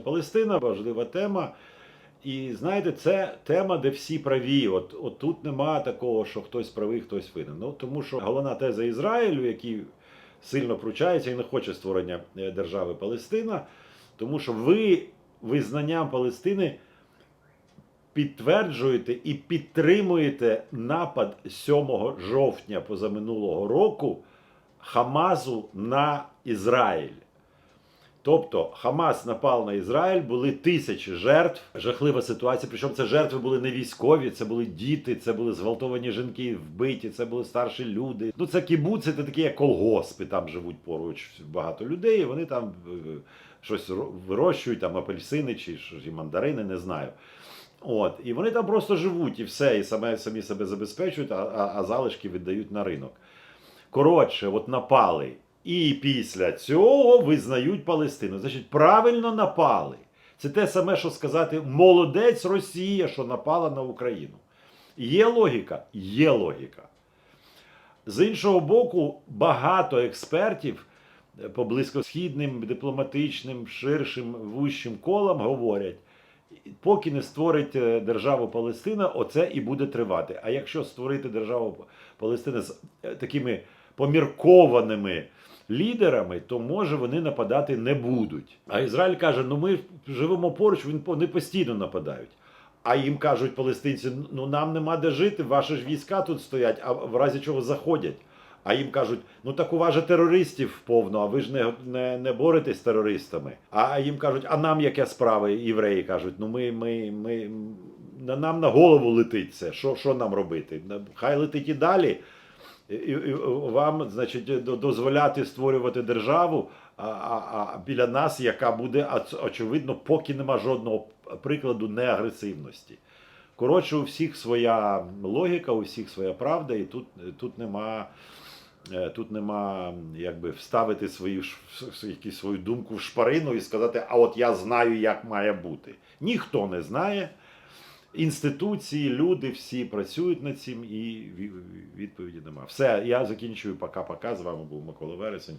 Палестина важлива тема. І знаєте, це тема, де всі праві. От, от тут нема такого, що хтось правий, хтось винен. Ну тому що головна теза Ізраїлю, який сильно пручається і не хоче створення е, держави Палестина, тому що ви визнанням Палестини підтверджуєте і підтримуєте напад 7 жовтня позаминулого року Хамазу на Ізраїль. Тобто Хамас напав на Ізраїль, були тисячі жертв, жахлива ситуація. Причому це жертви були не військові, це були діти, це були зґвалтовані жінки, вбиті, це були старші люди. Ну це кібуци, це такі як колгоспи, там живуть поруч багато людей. Вони там е, щось вирощують, там апельсини чи і мандарини, не знаю. От, і вони там просто живуть і все, і саме, самі себе забезпечують, а, а, а залишки віддають на ринок. Коротше, от напали. І після цього визнають Палестину. Значить, правильно напали. Це те саме, що сказати молодець Росія, що напала на Україну. Є логіка? Є логіка. З іншого боку, багато експертів е, по близькосхідним, дипломатичним, ширшим, вущим колам говорять, поки не створить е, державу Палестина, оце і буде тривати. А якщо створити державу Палестина з е, такими поміркованими лідерами, то може вони нападати не будуть. А Ізраїль каже: ну ми живемо поруч, вони постійно нападають. А їм кажуть палестинці: ну нам нема де жити, ваші ж війська тут стоять, а в разі чого заходять. А їм кажуть, ну так у вас же терористів повно, а ви ж не, не, не боретесь з терористами. А їм кажуть, а нам яке справи? Євреї кажуть, ну ми, ми, ми на нам на голову летить це. Що, що нам робити? Хай летить і далі. Вам, значить, дозволяти створювати державу, а, а, а біля нас, яка буде, очевидно, поки нема жодного прикладу неагресивності. Коротше, у всіх своя логіка, у всіх своя правда, і тут, тут нема. е, Тут нема якби вставити свою якусь свою думку в шпарину і сказати, а от я знаю, як має бути. Ніхто не знає. Інституції, люди всі працюють над цим і відповіді нема. Все, я закінчую. Пока-пока. З вами був Микола Вересень.